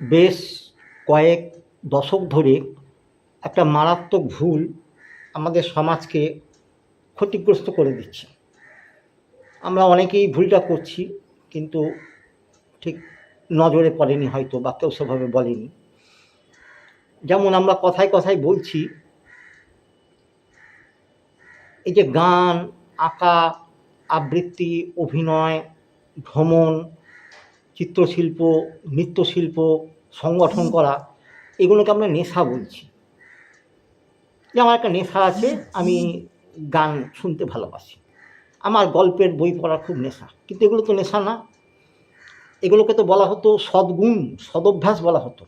বেশ কয়েক দশক ধরে একটা মারাত্মক ভুল আমাদের সমাজকে ক্ষতিগ্রস্ত করে দিচ্ছে। আমরা অনেকেই ভুলটা করছি, কিন্তু ঠিক নজরে পড়েনি হয়তো বা কেউ সেভাবে বলেনি। যেমন আমরা কথায় কথায় বলছি, এই যে গান, আঁকা, আবৃত্তি, অভিনয়, ভ্রমণ চিত্রশিল্প, নৃত্যশিল্প, সংগঠন করা, এগুলোকে আমরা নেশা বলছি। যে আমার একটা নেশা আছে, আমি গান শুনতে ভালোবাসি। আমার গল্পের বই পড়ার খুব নেশা, কিন্তু এগুলো তো নেশা না। এগুলোকে তো বলা হতো সদ্গুণ, সদভ্যাস বলা হতো।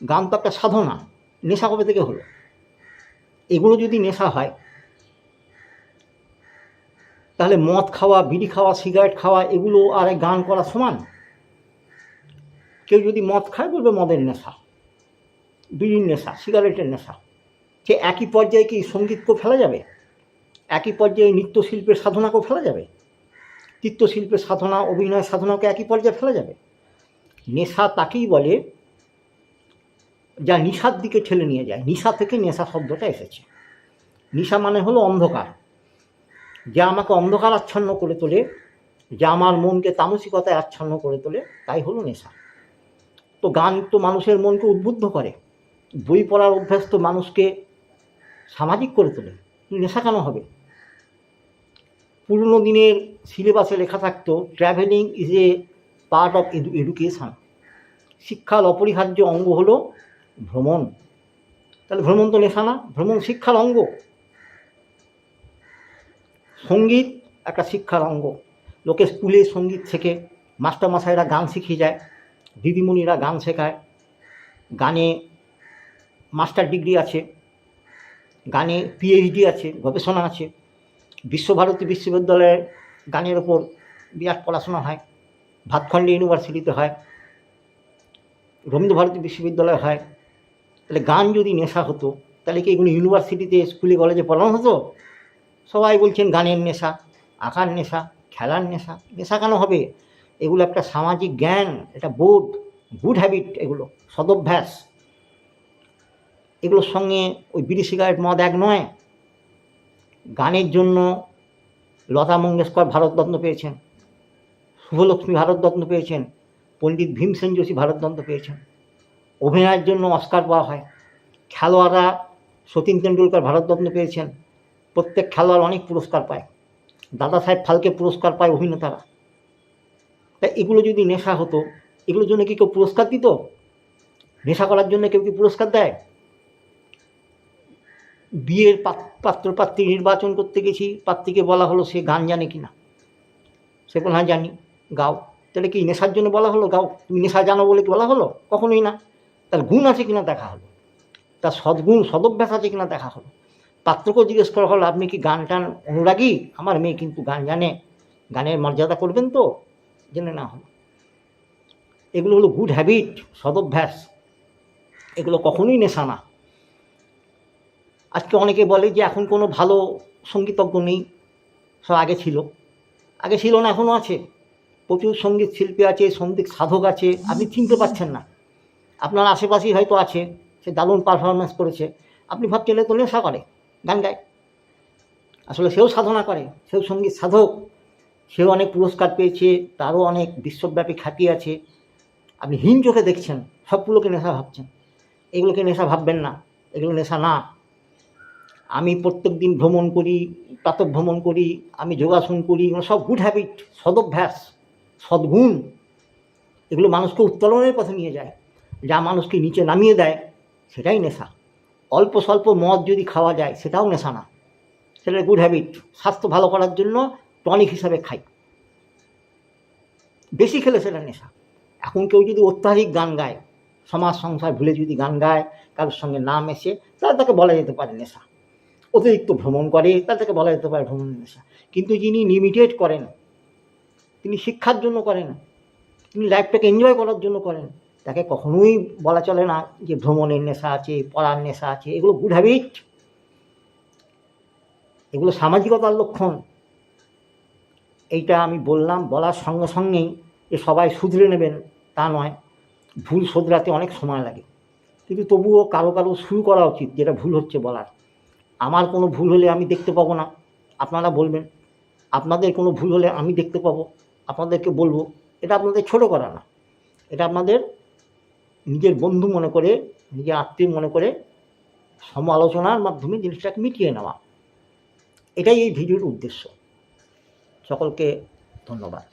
গান তো একটা সাধনা, নেশা কবে থেকে হলো? এগুলো যদি নেশা হয়, তাহলে মদ খাওয়া, বিড়ি খাওয়া, সিগারেট খাওয়া, এগুলো আর গান করা সমান? কেউ যদি মদ খায়, বলবে মদের নেশা, বিড়ির নেশা, সিগারেটের নেশা। সে একই পর্যায়ে কি সঙ্গীতকেও ফেলা যাবে? একই পর্যায়ে নৃত্যশিল্পের সাধনাকেও ফেলা যাবে? চিত্রশিল্পের সাধনা অভিনয় সাধনাকে একই পর্যায়ে ফেলা যাবে? নেশা তাকেই বলে যা নিশার দিকে ঠেলে নিয়ে যায়। নিশা থেকে নেশা শব্দটা এসেছে। নিশা মানে হলো অন্ধকার। যা আমাকে অন্ধকার আচ্ছন্ন করে তোলে, যা আমার মনকে তামসিকতায় আচ্ছন্ন করে তোলে, তাই হলো নেশা। তো গান তো মানুষের মনকে উদ্বুদ্ধ করে। বই পড়ার অভ্যাস তো মানুষকে সামাজিক করে তোলে। নেশা কেন হবে? পুরনো দিনের সিলেবাসে লেখা থাকতো travelling is a part of edu education শিক্ষার অপরিহার্য অঙ্গ হলো ভ্রমণ। তাহলে ভ্রমণ তো নেশা না, ভ্রমণ শিক্ষার অঙ্গ। সংগীত একটা শিক্ষার অঙ্গ। লোকে স্কুলে সংগীত শেখে, মাস্টারমশাইরা গান শিখিয়ে যায়। দিদিমণিরা গান শেখায়। গানে মাস্টার ডিগ্রি আছে, গানে পিএইচডি আছে, গবেষণা আছে। বিশ্বভারতী বিশ্ববিদ্যালয়ের গানের ওপর বিরাট পড়াশোনা হয়, ভাতখণ্ডী ইউনিভার্সিটিতে হয়, রবীন্দ্রভারতী বিশ্ববিদ্যালয় হয়। তাহলে গান যদি নেশা হতো, তাহলে কি এগুলো ইউনিভার্সিটিতে, স্কুলে, কলেজে পড়ানো হতো? সবাই বলছেন গানের নেশা, আঁকার নেশা, খেলার নেশা নেশা কেন হবে? এগুলো একটা সামাজিক জ্ঞান, এটা বোধ গুড হ্যাবিট এগুলো, সদভ্যাস। এগুলোর সঙ্গে ওই বিড়ি সিগারেট মদ এক নয়, গানের জন্য লতা মঙ্গেশকর ভারতরত্ন পেয়েছেন, শুভলক্ষ্মী ভারতরত্ন পেয়েছেন, পণ্ডিত ভীমসেন যোশী ভারতরত্ন পেয়েছেন, অভিনয়ের জন্য অস্কার পাওয়া হয়, খেলোয়াড়রা সতীন তেন্ডুলকর ভারতরত্ন পেয়েছেন, প্রত্যেক খেলোয়াড় অনেক পুরস্কার পায়, দাদা সাহেব ফালকে পুরস্কার পায় অভিনেতারা। তাই এগুলো যদি নেশা হতো, এগুলোর জন্য কি কেউ পুরস্কার দিত? নেশা করার জন্য কেউ কি পুরস্কার দেয়? বিয়ের পাত্র পাত্রী নির্বাচন করতে গেছি পাত্রীকে বলা হলো সে গান জানে কি না সে বলে হ্যাঁ জানি, গাও। তাহলে কি নেশার জন্য বলা হলো, গাও, তুমি নেশা জানো বলে কি বলা হলো? কখনোই না। তার গুণ আছে কিনা দেখা হলো? তার সদ্গুণ, সদভ্যাস আছে কিনা দেখা হলো? পাত্রকেও জিজ্ঞেস করা হলো, আপনি কি গান টান অনুরাগী? আমার মেয়ে কিন্তু গান জানে। গানের মর্যাদা করবেন তো? জেনে না হলো এগুলো হলো গুড হ্যাবিট সদভ্যাস এগুলো কখনোই নেশা না। আজকে অনেকে বলে যে এখন কোনো ভালো সঙ্গীতজ্ঞ নেই। সব আগে ছিল। আগে ছিল না এখনও আছে। প্রচুর সংগীত শিল্পী আছে, সংগীত সাধক আছে। আপনি চিনতে পারছেন না। আপনার আশেপাশেই হয়তো আছে। সে দারুণ পারফরমেন্স করেছে। আপনি ভাবছেন তো নেশা করে, গান গায়। আসলে সেও সাধনা করে, সেও সংগীত সাধক। সেও অনেক পুরস্কার পেয়েছে, তারও অনেক বিশ্বব্যাপী খ্যাতি আছে। আপনি হীন চোখে দেখছেন, সবগুলোকে নেশা ভাবছেন। এগুলোকে নেশা ভাববেন না, এগুলো নেশা না। আমি প্রত্যেক দিন ভ্রমণ করি, প্রাতঃ ভ্রমণ করি, আমি যোগাসন করি, এগুলো সব গুড হ্যাবিট সদভ্যাস, সদ্গুণ। এগুলো মানুষকে উত্তোলনের পথে নিয়ে যায়, যা মানুষকে নিচে নামিয়ে দেয়, সেটাই নেশা। অল্প স্বল্প মদ যদি খাওয়া যায়, সেটাও নেশা না। সেটা গুড হ্যাবিট স্বাস্থ্য ভালো করার জন্য টনিক হিসাবে খাই। বেশি খেলে সেটা নেশা। এখন কেউ যদি অত্যাধিক গান গায়, সমাজ সংসার ভুলে যদি গান গায়, কারোর সঙ্গে নাম এসে তাহলে তাকে বলা যেতে পারে নেশা। অতিরিক্ত ভ্রমণ করে, তাহলে তাকে বলা যেতে পারে ভ্রমণ নেশা। কিন্তু যিনি লিমিটেড করেন, তিনি শিক্ষার জন্য করেন, তিনি লাইফটাকে এনজয় করার জন্য করেন, তাকে কখনোই বলা চলে না যে ভ্রমণের নেশা আছে, পড়ার নেশা আছে, এগুলো গুড হ্যাবিট এগুলো সামাজিকতার লক্ষণ। এইটা আমি বললাম, বলার সঙ্গে সঙ্গেই যে সবাই শুধরে নেবেন, তা নয়, ভুল শোধরাতে অনেক সময় লাগে। কিন্তু তবুও কারও কারও শুরু করা উচিত, যেটা ভুল হচ্ছে বলার। আমার কোনো ভুল হলে আমি দেখতে পাবো না, আপনারা বলবেন। আপনাদের কোনো ভুল হলে আমি দেখতে পাবো, আপনাদেরকে বলব। এটা আপনাদের ছোট করা না। এটা আপনাদের নিজের বন্ধু মনে করে, নিজের আত্মীয় মনে করে সমালোচনার মাধ্যমে জিনিসটাকে মিটিয়ে নেওয়া। এটাই এই ভিডিওর উদ্দেশ্য। সকলকে ধন্যবাদ।